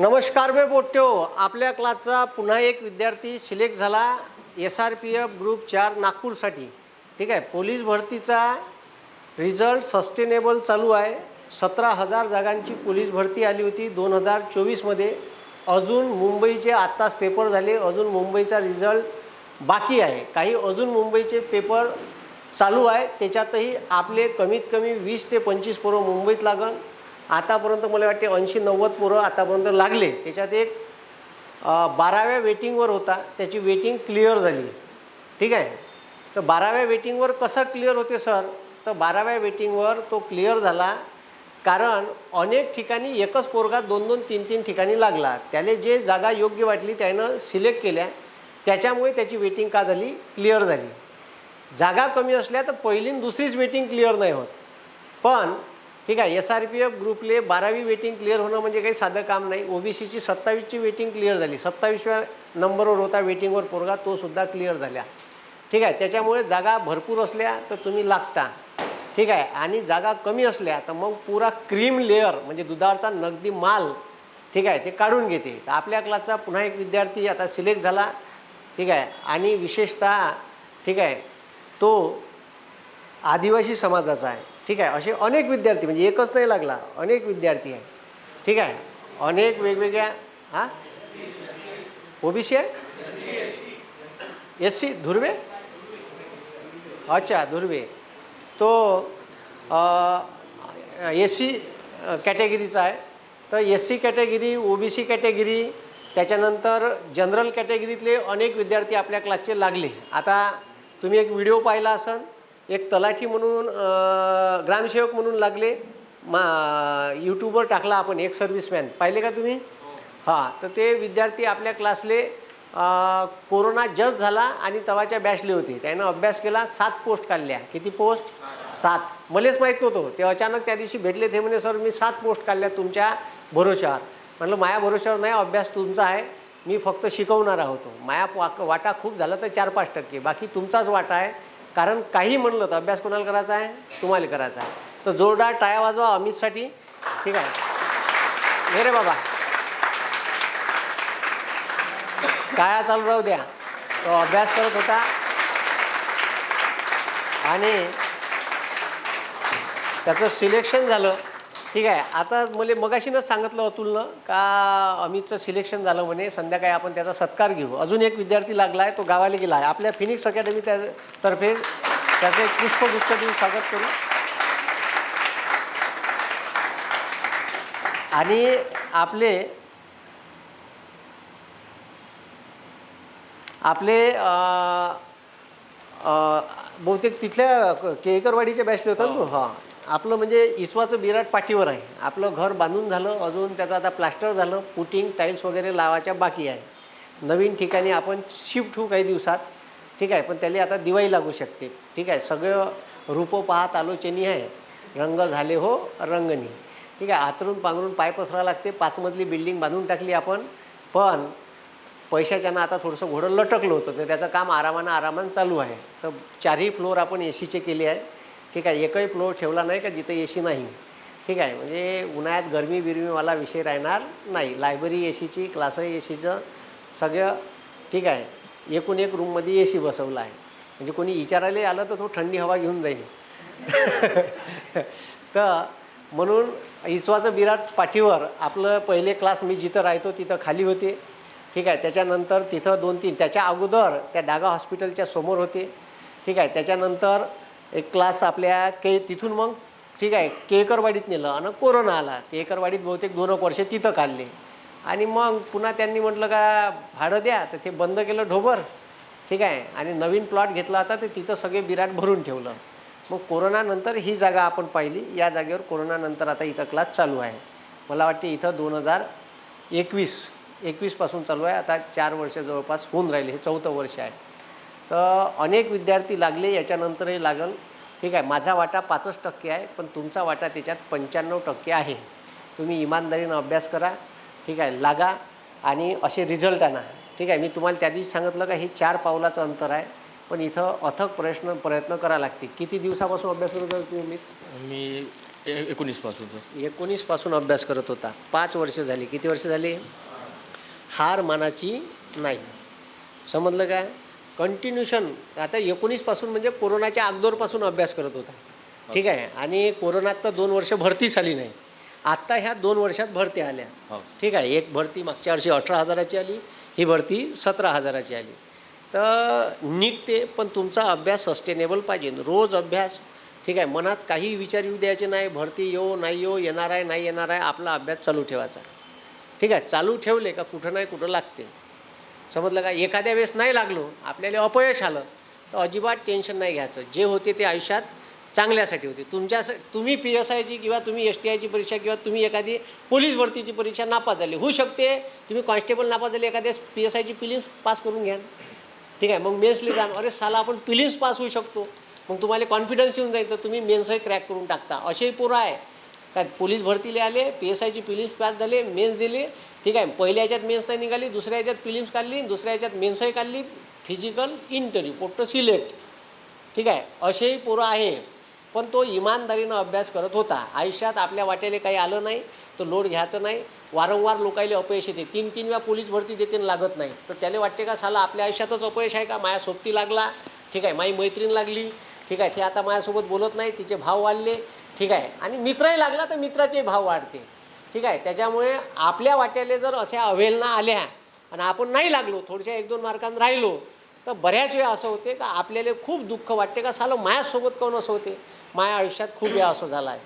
नमस्कार मी पोट्यो. आपल्या क्लासचा पुन्हा एक विद्यार्थी सिलेक्ट झाला S R P F group चार नागपूरसाठी. ठीक आहे पोलीस भरतीचा रिझल्ट सस्टेनेबल चालू आहे. सतरा हजार जागांची पोलीस भरती आली होती दोन हजार चोवीसमध्ये अजून मुंबईचे आत्ताच पेपर झाले अजून मुंबईचा रिझल्ट बाकी आहे. काही अजून मुंबईचे पेपर चालू आहे त्याच्यातही आपले कमीत कमी वीस ते पंचवीस पोरं मुंबईत लागन आतापर्यंत मला वाटते ऐंशी नव्वद पोरं आतापर्यंत लागले. त्याच्यात एक बाराव्या वेटिंगवर होता. त्याची वेटिंग क्लिअर झाली. ठीक आहे? तर बाराव्या वेटिंगवर कसं क्लिअर होते सर तर बाराव्या वेटिंगवर तो क्लिअर झाला. कारण अनेक ठिकाणी एकच पोरगा दोन दोन तीन तीन ठिकाणी लागला. त्याला जे जागा योग्य वाटली त्यानं सिलेक्ट केल्या. त्याच्यामुळे त्याची वेटिंग का झाली? क्लिअर झाली. जागा कमी असल्या तर पहिली दुसरीच वेटिंग क्लिअर नाही होत. पण ठीक आहे एस आर पी एफ ग्रुपले बारावी वेटिंग क्लिअर होणं म्हणजे काही साधं काम नाही. ओबीसीची सत्तावीसची वेटिंग क्लिअर झाली. सत्तावीसव्या नंबरवर होता वेटिंगवर पोरगा तो सुद्धा क्लिअर झाला. ठीक आहे त्याच्यामुळे जागा भरपूर असल्या तर तुम्ही लागता. ठीक आहे आणि जागा कमी असल्या तर मग पुरा क्रीम लेअर म्हणजे दुधावरचा नगदी माल ठीक आहे ते काढून घेते. तर आपल्या क्लासचा पुन्हा एक विद्यार्थी आता सिलेक्ट झाला. ठीक आहे आणि विशेषतः ठीक आहे तो आदिवासी समाजाचा आहे. ठीक आहे असे अनेक विद्यार्थी म्हणजे एकच नाही लागला अनेक विद्यार्थी आहे ठीक आहे अनेक वेगवेगळ्या हां? ओबीसी आहे? S C Dhurve? अच्छा धुर्वे. तो एस सी कॅटेगरीचा आहे. तर S C category O B C category त्याच्यानंतर जनरल कॅटेगरीतले अनेक विद्यार्थी आपल्या क्लासचे लागले. आता तुम्ही एक व्हिडिओ पाहिला असन एक तलाठी म्हणून ग्रामसेवक म्हणून लागले. मा यूट्यूबवर टाकला आपण एक सर्व्हिसमॅन पाहिले का तुम्ही? हां तर ते विद्यार्थी आपल्या क्लासले कोरोना जस्ट झाला आणि तवाच्या बॅचले होते. त्यानं अभ्यास केला सात पोस्ट काढल्या. किती पोस्ट सात. मलाच माहीत नव्हतं. ते अचानक त्या दिवशी भेटले ते म्हणे सर मी सात पोस्ट काढल्या तुमच्या भरोशावर म्हटलं माया भरोशावर नाही अभ्यास तुमचा आहे. मी फक्त शिकवणारा होतो माया वाटा खूप झाला तर चार पाच टक्के. बाकी तुमचाच वाटा आहे. कारण काही म्हणलं तर अभ्यास कोणाला करायचा आहे? तुम्हाला करायचा आहे. तर जोरदार टाया वाजवा अमितसाठी. ठीक आहे. हे रे बाबा. काळा चालू राहू द्या. तो अभ्यास करत होता. आणि त्याचं सिलेक्शन झालं. ठीक आहे. आता मला मगाशीनंच सांगितलं अतुलनं का अमितचं सिलेक्शन झालं म्हणे संध्याकाळी आपण त्याचा सत्कार घेऊ. अजून एक विद्यार्थी लागला आहे तो गावाला गेला आहे. आपल्या फिनिक्स अकॅडमी त्या तर्फे त्याचं एक पुष्पगुच्छ देऊन स्वागत करू. आणि आपले आपले बहुतेक तिथल्या केळकरवाडीच्या बॅचले होता ना तो? हां. आपलं म्हणजे इस्वाचं बिराट पाठीवर आहे. आपलं घर बांधून झालं अजून त्याचं आता प्लास्टर झालं पुटिंग टाईल्स वगैरे लावायच्या बाकी आहे. नवीन ठिकाणी आपण शिफ्ट होऊ काही दिवसात ठीक आहे पण त्याला आता दिवाळी लागू शकते. ठीक आहे सगळं रूपं पाहत आलोचनी आहे. रंग झाले हो रंगनी ठीक आहे आतरून पांघरून पाय पसरावं लागते पाचमधली बिल्डिंग बांधून टाकली आपण पण पैशाच्यानं आता थोडंसं घोडं लटकलं होतं तर त्याचं काम आरामानं आरामानं चालू आहे. तर चारही फ्लोअर आपण ए सीचे केले आहे. ठीक आहे एकही फ्लोअर ठेवला नाही का जिथं ए सी नाही? ठीक आहे म्हणजे उन्हाळ्यात गरमी बिरमीवाला विषय राहणार नाही. लायब्ररी ए सीची क्लासही ए सीचं सगळं ठीक आहे एकूण एक रूममध्ये ए सी बसवला आहे. म्हणजे कोणी विचारायला आलं तर तो थंडी हवा घेऊन जाईल. तर म्हणून इचवाचं बिराट पाठीवर आपलं पहिले क्लास मी जिथं राहतो तिथं खाली होते. ठीक आहे त्याच्यानंतर तिथं दोन तीन त्याच्या अगोदर त्या डागा हॉस्पिटलच्या समोर होते. ठीक आहे त्याच्यानंतर एक क्लास आपल्या के तिथून मग ठीक आहे केकरवाडीत नेलं आणि कोरोना आला. केकरवाडीत बहुतेक दोन एक वर्षे तिथं काढले आणि मग पुन्हा त्यांनी म्हटलं का भाडं द्या तर ते बंद केलं ढोबर. ठीक आहे आणि नवीन प्लॉट घेतला होता तर तिथं सगळे बिराट भरून ठेवलं. मग कोरोनानंतर ही जागा आपण पाहिली. या जागेवर कोरोनानंतर आता इथं क्लास चालू आहे. मला वाटते इथं दोन हजार एकवीस एकवीसपासून चालू आहे. आता चार वर्ष जवळपास होऊन राहिले. हे चौथं वर्ष आहे. तर अनेक विद्यार्थी लागले याच्यानंतरही लागल. ठीक आहे माझा वाटा पाचच टक्के आहे पण तुमचा वाटा त्याच्यात पंच्याण्णव टक्के आहे. तुम्ही इमानदारीनं अभ्यास करा ठीक आहे लागा आणि असे रिझल्ट आणा. ठीक आहे मी तुम्हाला त्या दिवशी सांगितलं का हे चार पावलाचं अंतर आहे पण इथं अथक प्रश्न प्रयत्न करावे लागते किती दिवसापासून अभ्यास करत होता तुम्ही मी ए- एकोणीसपासून एकोणीसपासून अभ्यास करत होता. पाच वर्ष झाली. किती वर्ष झाली? हार मानाची नाही. समजलं का कंटिन्युशन आता एकोणीसपासून म्हणजे कोरोनाच्या अगोदरपासून अभ्यास करत होता. ठीक आहे? आणि कोरोनात तर दोन वर्ष भरतीच आली नाही. आत्ता ह्या दोन वर्षात भरती आल्या. हो. ठीक आहे? एक भरती मागच्या वर्षी अठरा हजाराची आली ही भरती सतरा हजाराची आली. तर निघते पण तुमचा अभ्यास सस्टेनेबल पाहिजे. रोज अभ्यास ठीक आहे? मनात काही विचार येऊ द्यायचे नाही भरती येऊ नाही येऊ येणार आहे नाही येणार आहे आपला अभ्यास चालू ठेवायचा. ठीक आहे? चालू ठेवले का कुठं नाही कुठं लागते. समजलं का? एखाद्या वेळेस नाही लागलो आपल्याला अपयश आलं तर अजिबात टेन्शन नाही घ्यायचं. जे होते ते आयुष्यात चांगल्यासाठी होते. तुमच्या तुम्ही पी एस आयची किंवा तुम्ही एस टी आयची परीक्षा किंवा तुम्ही एखादी पोलीस भरतीची परीक्षा नापास झाली. होऊ शकते तुम्ही कॉन्स्टेबल नापास झाली एखाद्या पी एस आयची फिलिम्स पास करून घ्या. ठीक आहे मग मेन्सली जा अरे साला आपण फिलिम्स पास होऊ शकतो. मग तुम्हाला कॉन्फिडन्स येऊन जाईल तर तुम्ही मेन्सही क्रॅक करून टाकता. असेही पोरं आहे. काय पोलीस भरतीला आले पी एस आयची फिलिम्स पास झाले मेन्स दिले ठीक आहे पहिल्या याच्यात मेन्स नाही निघाली दुसऱ्या याच्यात फिलिम्स काढली दुसऱ्या याच्यात मेन्सही काढली फिजिकल इंटरव्ह्यू पोट्ट सिलेक्ट ठीक आहे असेही पोरं आहे पण तो इमानदारीनं अभ्यास करत होता. आयुष्यात आपल्या वाट्याला काही आलं नाही तर लोड घ्यायचं नाही. वारंवार लोकायले अपयश येते. तीन तीन वेळा पोलीस भरती देते आणि लागत नाही. तर त्याला वाटते का साला आपल्या आयुष्यातच अपयश आहे का? माया सोबती लागला. ठीक आहे माई मैत्रीण लागली. ठीक आहे ते आता माझ्यासोबत बोलत नाही तिचे भाव वाढले. ठीक आहे आणि मित्रही लागला तर मित्राचे भाव वाढते. ठीक आहे? त्याच्यामुळे आपल्या वाट्याले जर अशा अवेलना आल्या आणि आपण नाही लागलो थोडशा एक दोन मार्कांत राहिलो तर बऱ्याच वेळा असं होते का आपल्याला खूप दुःख वाटते का सालं माझ्यासोबत कोण असं होते? माझ्या आयुष्यात खूप वेळा असं झाला आहे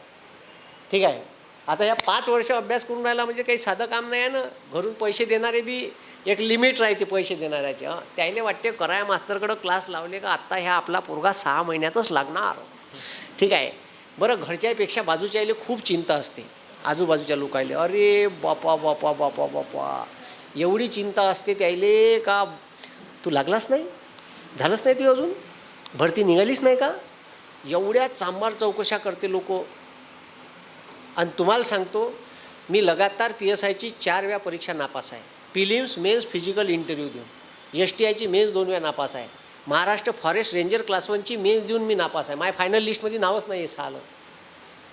ठीक आहे? आता ह्या पाच वर्ष अभ्यास करून राहिला म्हणजे काही साधं काम नाही आहे ना? घरून पैसे देणारे बी एक लिमिट राहते पैसे देणाऱ्याचे हं? त्याने वाटते कराया मास्तरकडं क्लास लावले का आत्ता ह्या आपला पोरगा सहा महिन्यातच लागणार. ठीक आहे? बरं घरच्यापेक्षा बाजूच्याले खूप चिंता असते. आजूबाजूच्या लोकायले अरे बापा बापा बापा बापा एवढी चिंता असते त्याले का? तू लागलाच नाही? झालंच नाही ती अजून? भरती निघालीच नाही का? एवढ्या चांबार चौकशा करते लोक. आणि तुम्हाला सांगतो मी लगातार पी एस आयची चार वेळा परीक्षा नापास आहे. पिलिम्स मेन्स फिजिकल इंटरव्ह्यू देऊन. एस टी आयची मेन्स दोन वेळा नापास आहे. महाराष्ट्र फॉरेस्ट रेंजर क्लास वनची मेन्स देऊन मी नापास आहे. माझ्या फायनल लिस्टमध्ये नावच नाही आहे सहा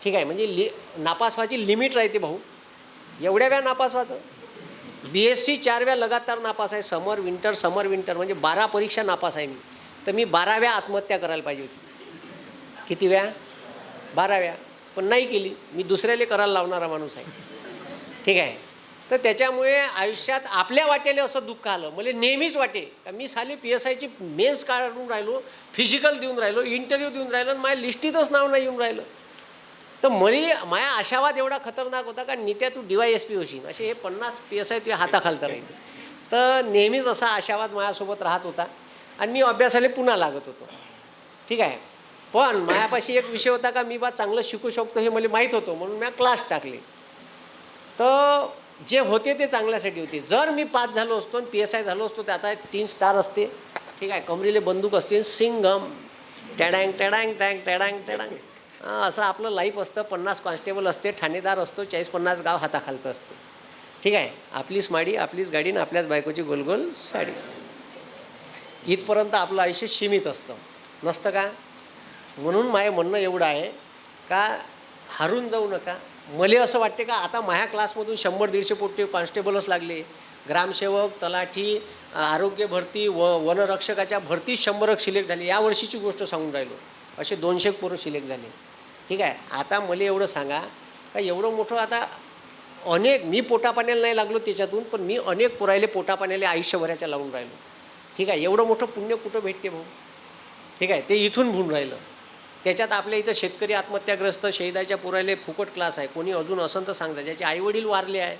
ठीक आहे म्हणजे लि नापास व्हायची लिमिट राहते भाऊ. एवढ्या वेळा नापास व्हायचं बी एस सी चार वेळा लगातार नापास आहे समर विंटर समर विंटर म्हणजे बारा परीक्षा नापास आहे मी. तर मी बाराव्या आत्महत्या करायला पाहिजे होती. किती वेळा? बाराव्या पण नाही केली. मी दुसऱ्याला करायला लावणारा माणूस आहे. ठीक आहे. तर त्याच्यामुळे आयुष्यात आपल्या वाटेले असं दुःख आलं. मला नेहमीच वाटे. का मी साली पी एस आयची मेन्स काढून राहिलो फिजिकल देऊन राहिलो इंटरव्ह्यू देऊन राहिलो आणि माझ्या लिस्टीतच नाव नाही येऊन राहिलं. तर मला माझ्या आशावाद एवढा खतरनाक होता का नित्या तू डी वाय एस पी होशील. असे हे पन्नास पी एस आय तुझ्या हाताखालतं राहील. तर नेहमीच असा आशावाद माझ्यासोबत राहत होता आणि मी अभ्यासाला पुन्हा लागत होतो. ठीक आहे? पण माझ्यापाशी एक विषय होता का मी बा चांगलं शिकू शकतो हे मला माहीत होतं म्हणून मी क्लास टाकले. तर जे होते ते चांगल्यासाठी होते. जर मी पास झालो असतो आणि पी एस आय झालो असतो तर आता तीन स्टार असते. ठीक आहे? कमरीले बंदूक असते सिंगम टॅडँग टॅडँग टँग टॅडँग टॅडँग. असं आपलं लाईफ असतं पन्नास कॉन्स्टेबल असते ठाणेदार असतो चाळीस पन्नास गाव हाताखालतं असतं. ठीक आहे? आपलीच माडी आपलीच गाडी आणि आपल्याच बायकोची गोलगोल साडी. इथपर्यंत आपलं आयुष्य सीमित असतं. नसतं का? म्हणून माझं म्हणणं एवढं आहे का हारून जाऊ नका. मला असं वाटते का आता माझ्या क्लासमधून शंभर दीडशे पोटे कॉन्स्टेबलच लागले. ग्रामसेवक तलाठी आरोग्य भरती व वनरक्षकाच्या भरती शंभरक सिलेक्ट झाली. या वर्षीची गोष्ट सांगून राहिलो. असे दोनशे पोरं सिलेक्ट झाले. ठीक आहे. आता मला एवढं सांगा का एवढं मोठं आता अनेक मी पोटापाण्याला नाही लागलो त्याच्यातून पण मी अनेक पोरायले पोटापाण्याला आयुष्यभराच्या लावून राहिलो. ठीक आहे. एवढं मोठं पुण्य कुठं भेटते भाऊ? ठीक आहे. ते इथून भून राहिलं. त्याच्यात आपल्या इथं शेतकरी आत्महत्याग्रस्त शहीदाच्या पुरायले फुकट क्लास आहे. कोणी अजून असं तर सांगता ज्याचे आईवडील वारले आहे.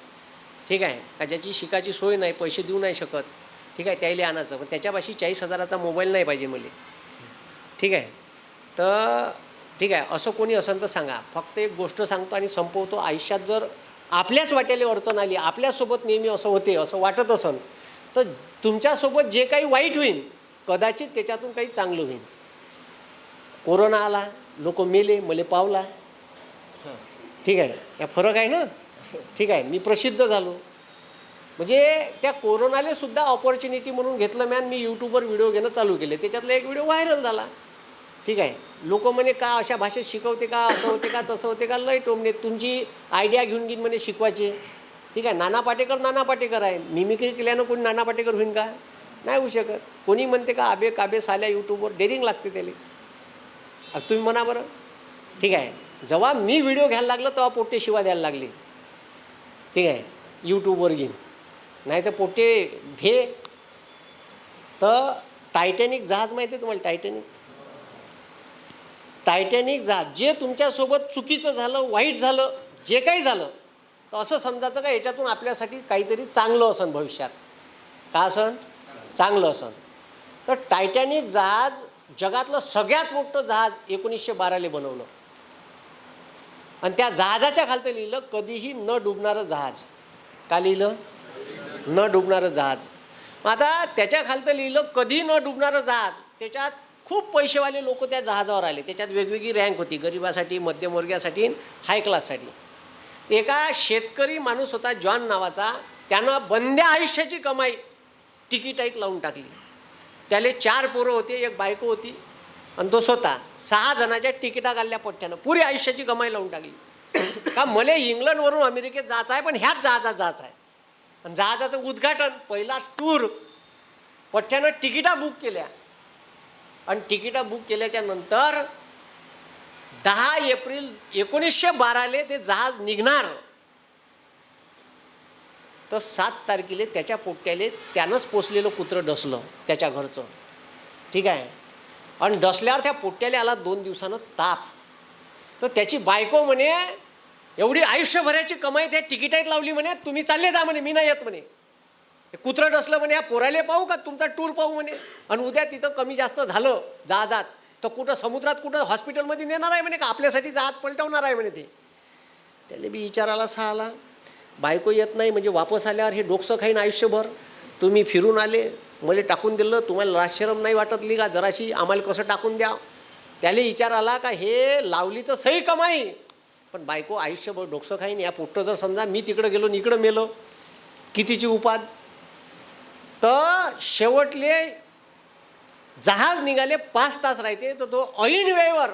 ठीक आहे. का ज्याची शिकायची सोय नाही पैसे देऊ नाही शकत. ठीक आहे. त्याला आणायचं. पण त्याच्यापाशी चाळीस हजाराचा मोबाईल नाही पाहिजे मला. ठीक आहे. तर ठीक आहे असं कोणी असेल तर सांगा. फक्त एक गोष्ट सांगतो आणि संपवतो आयुष्यात जर आपल्याच वाट्याला अडचण आली आपल्यासोबत नेहमी असं होते असं वाटत असेल तर तुमच्यासोबत जे काही वाईट होईल कदाचित त्याच्यातून काही चांगलं होईल कोरोना आला लोक मेले मले पावला. ठीक आहे या फरक आहे ना? ठीक आहे मी प्रसिद्ध झालो. म्हणजे त्या कोरोनाले सुद्धा ऑपॉर्च्युनिटी म्हणून घेतलं मॅन मी यूट्यूबवर व्हिडिओ घेणं चालू केले. त्याच्यातला एक व्हिडिओ व्हायरल झाला. ठीक आहे. लोक म्हणे का अशा भाषेत शिकवते का असं होते का तसं होते का? लय टोमणे तुमची आयडिया घेऊन घेईन म्हणे शिकवायची. ठीक आहे. नाना पाटेकर नाना पाटेकर आहे. मिमिक्री केल्यानं कोणी नाना पाटेकर होईन का? नाही होऊ शकत. कोणी म्हणते का आबे काबे साल्या यूट्यूबवर डेरिंग लागते त्याला. तुम्ही म्हणा बरं. ठीक आहे. जेव्हा मी व्हिडिओ घ्यायला लागलो तेव्हा पोट्टे शिवा द्यायला लागले. ठीक आहे. यूट्यूबवर घेईन. नाही तर पोट्टे भे. तर टायटॅनिक जहाज माहिती आहे तुम्हाला टायटॅनिक टायटॅनिक जहाज जे तुमच्यासोबत चुकीचं झालं वाईट झालं जे काही झालं तर असं समजायचं का याच्यातून आपल्यासाठी काहीतरी चांगलं असन भविष्यात? का असन? चांगलं असन. तर टायटॅनिक जहाज जगातलं सगळ्यात मोठं जहाज एकोणीसशे बाराले बनवलं. आणि त्या जहाजाच्या खालतं लिहिलं कधीही न डुबणारं जहाज. का लिहिलं? न डुबणारं जहाज. मग आता त्याच्या खालतं लिहिलं कधी न डुबणारं जहाज. त्याच्यात खूप पैसेवाले लोक त्या जहाजावर आले. त्याच्यात वेगवेगळी रँक होती. गरिबासाठी मध्यमवर्गीयासाठी हाय क्लाससाठी एका शेतकरी माणूस होता जॉन नावाचा. त्यानं बंद्या आयुष्याची कमाई तिकीटाईत लावून टाकली. त्याले चार पोरं होते एक बायको होती. आणि तो स्वतः सहा जणाच्या तिकिटा काढल्या पट्ट्यानं पुरी आयुष्याची कमाई लावून टाकली. का मला इंग्लंडवरून अमेरिकेत जायचं आहे पण ह्याच जहाजात जायचं आहे. आणि जहाजाचं उद्घाटन पहिलाच टूर पठ्ठ्यानं तिकिटा बुक केल्या. आणि तिकिटा बुक केल्याच्यानंतर दहा एप्रिल एकोणीसशे बाराले ते जहाज निघणार. तर सात तारखेले त्याच्या पोट्याले त्यानंच पोचलेलं कुत्रं डसलं त्याच्या घरचं. ठीक आहे? आणि डसल्यावर त्या पोट्याले आला दोन दिवसानं ताप. तर त्याची बायको म्हणे एवढी आयुष्यभराची कमाई त्या तिकिटात लावली म्हणे तुम्ही चालले जा म्हणे मी नाही येत म्हणे. हे असलं म्हणे या पोराले पाहू का? तुमचा टूर पाहू म्हणे. आणि उद्या तिथं कमी जास्त झालं जहाजात तर कुठं समुद्रात कुठं हॉस्पिटलमध्ये नेणार आहे म्हणे का? आपल्यासाठी जात पलटवणार आहे म्हणे ते. त्याला बी विचारायला सहाला बायको येत नाही म्हणजे वापस आल्यावर हे डोकसं खाईन आयुष्यभर. तुम्ही फिरून आले मला टाकून दिलं तुम्हाला लाशरम नाही वाटतली का जराशी आम्हाला कसं टाकून द्या. त्याला विचार आला का हे लावली तर सही कमाई पण बायको आयुष्यभर डोकसं खाईन. या पोट्ट जर समजा मी तिकडं गेलो आणि इकडं मेलो कितीची उपाद? तर शेवटले जहाज निघाले पाच तास राहते तर तो ऐन वेळेवर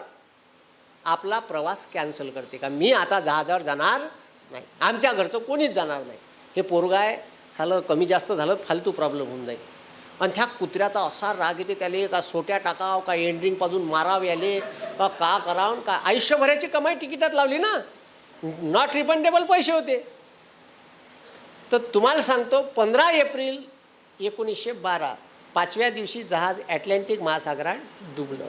आपला प्रवास कॅन्सल करते का? मी आता जहाजावर जाणार नाही. आमच्या घरचं कोणीच जाणार नाही. हे पोरगाय झालं कमी जास्त झालं फालतू प्रॉब्लेम होऊन जाईल. आणि त्या कुत्र्याचा असा राग येते त्याले का सोट्या टाकाव का एंड्रिंग पाजून माराव याले का का करावं का आयुष्यभराची कमाई तिकिटात लावली ना? नॉट रिफंडेबल पैसे होते. तर तुम्हाला सांगतो पंधरा एप्रिल एकोणीसशे बारा पाचव्या दिवशी जहाज ॲटलांटिक महासागरात डुबलं.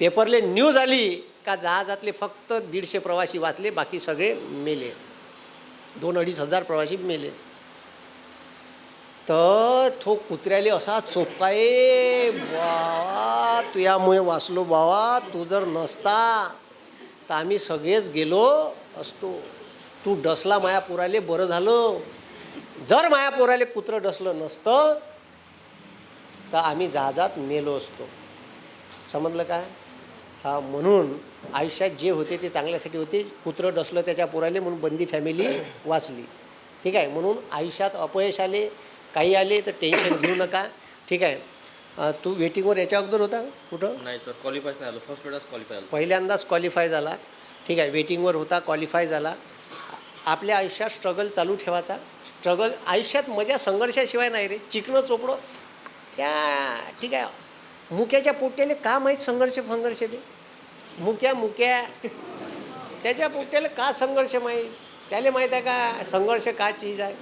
पेपरले न्यूज आली का जहाजातले फक्त दीडशे प्रवासी वाचले बाकी सगळे मेले. दोन अडीच हजार प्रवासी मेले. तर तो कुत्र्याले असा चोपकाये बावा तुयामुळे वाचलो बावा तू जर नसता तर आम्ही सगळेच गेलो असतो. तू डसला माया पुराले बरं झालं. जर माया पोराले कुत्रं डसलं नसतं तर आम्ही जहाजात मेलो असतो. समजलं काय हा म्हणून आयुष्यात जे होते ते चांगल्यासाठी होते. कुत्रं डसलं त्याच्या पोराले म्हणून बंदी फॅमिली वाचली. ठीक आहे? म्हणून आयुष्यात अपयश आले काही आले तर टेन्शन घेऊ नका. ठीक आहे? तू वेटिंगवर याच्या अगोदर होता? कुठं? नाही सर क्वालिफाय नाही झालं. फर्स्ट वेळाच क्वालिफाय पहिल्यांदाच क्वालिफाय झाला. ठीक आहे? वेटिंगवर होता क्वालिफाय झाला. आपल्या आयुष्यात स्ट्रगल चालू ठेवायचा. स्ट्रगल आयुष्यात मजा संघर्षाशिवाय नाही रे. चिकणं चोपडं. त्या ठीक आहे. मुक्याच्या पोट्याले का माहीत संघर्ष फंघर्ष बी? मुक्या मुक्या. त्याच्या पोट्याला का संघर्ष माहीत? त्याला माहीत आहे का संघर्ष का चीज आहे?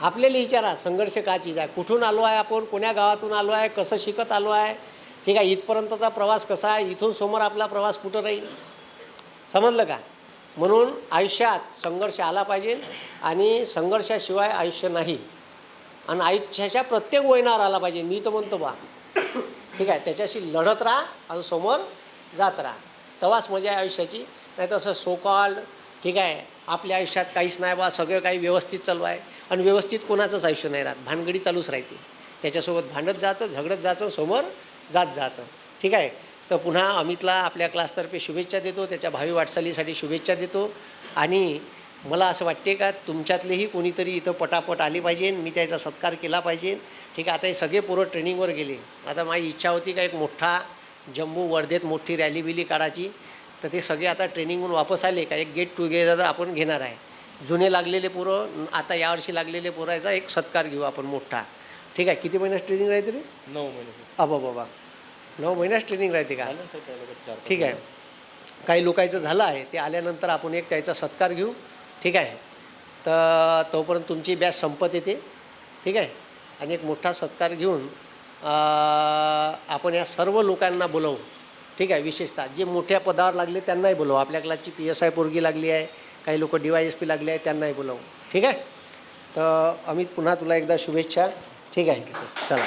आपल्याला विचारा संघर्ष का चीज आहे? कुठून आलो आहे आपण? कोण्या गावातून आलो आहे? कसं शिकत आलो आहे? ठीक आहे इथपर्यंतचा प्रवास कसा आहे? इथून समोर आपला प्रवास कुठं राहील? समजलं का? म्हणून आयुष्यात संघर्ष आला पाहिजे आणि संघर्षाशिवाय आयुष्य नाही. आणि आयुष्याच्या प्रत्येक वयनावर आला पाहिजे. मी तर म्हणतो बा ठीक आहे त्याच्याशी लढत राहा आणि समोर जात राहा. तेव्हाच मजा आहे आयुष्याची. नाही तसं सो ठीक आहे आपल्या आयुष्यात काहीच नाही बा सगळं काही व्यवस्थित चालू आहे. आणि व्यवस्थित कोणाचंच आयुष्य नाही राहत. भानगडी चालूच राहते. त्याच्यासोबत भांडत जायचं झगडत जायचं समोर जात जायचं. ठीक आहे तर पुन्हा अमितला आपल्या क्लासतर्फे शुभेच्छा देतो त्याच्या भावी वाटचालीसाठी शुभेच्छा देतो. आणि मला असं वाटते का तुमच्यातलेही कोणीतरी इथं पटापट आली पाहिजे मी त्याचा सत्कार केला पाहिजे. ठीक आहे आता हे सगळे पोरं ट्रेनिंगवर गेले. आता माझी इच्छा होती का एक मोठा जम्बू वर्धेत मोठी रॅली बिली काढायची. तर ते सगळे आता ट्रेनिंगहून वापस आले का एक गेट टुगेदर आपण घेणार आहे. जुने लागलेले पोरं आता यावर्षी लागलेले पोरायचा एक सत्कार घेऊ आपण मोठा. ठीक आहे किती महिन्यात ट्रेनिंग राहते रे नऊ महिने. अबा बाबा नऊ महिन्यात ट्रेनिंग राहते का? ठीक आहे. काही लोकांचं झालं आहे ते आल्यानंतर आपण एक त्याचा सत्कार घेऊ. ठीक आहे. तर तोपर्यंत तुमची बॅच संपत येते. ठीक आहे. आणि एक मोठा सत्कार घेऊन आपण या सर्व लोकांना बोलवू. ठीक आहे. विशेषतः जे मोठ्या पदावर लागले त्यांनाही बोलवू. आपल्या क्लासची पी एस आय पोरगी लागली आहे. काही लोक डी वाय एस पी लागले आहे त्यांनाही बोलवू. ठीक आहे. तर अमित पुन्हा तुला एकदा शुभेच्छा. ठीक आहे. चला.